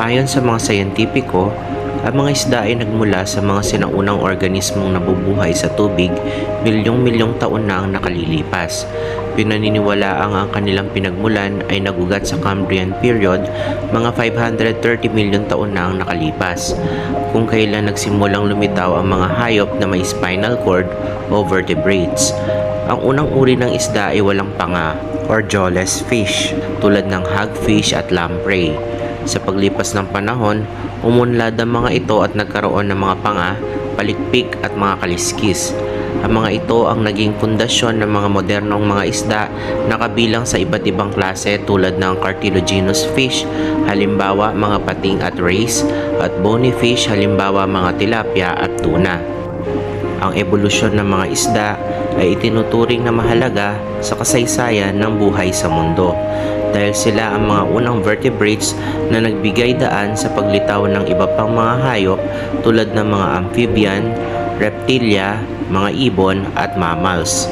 Ayon sa mga sayentipiko, ang mga isda ay nagmula sa mga sinaunang organismong nabubuhay sa tubig milyong-milyong taon na ang nakalilipas. Pinaniniwala ang ang kanilang pinagmulan ay nagugat sa Cambrian period mga 530 milyon taon na ang nakalipas kung kailan nagsimulang lumitaw ang mga hayop na may spinal cord o vertebrates. Ang unang uri ng isda ay walang panga or jawless fish tulad ng hagfish at lamprey. Sa paglipas ng panahon, umunlad ang mga ito at nagkaroon ng mga panga, palikpik at mga kaliskis. Ang mga ito ang naging pundasyon ng mga modernong mga isda na kabilang sa iba't ibang klase tulad ng cartilaginous fish, halimbawa mga pating at rays, at bony fish, halimbawa mga tilapia at tuna. Ang ebolusyon ng mga isda ay itinuturing na mahalaga sa kasaysayan ng buhay sa mundo dahil sila ang mga unang vertebrates na nagbigay daan sa paglitaw ng iba pang mga hayop tulad ng mga amphibian, reptilia, mga ibon at mammals.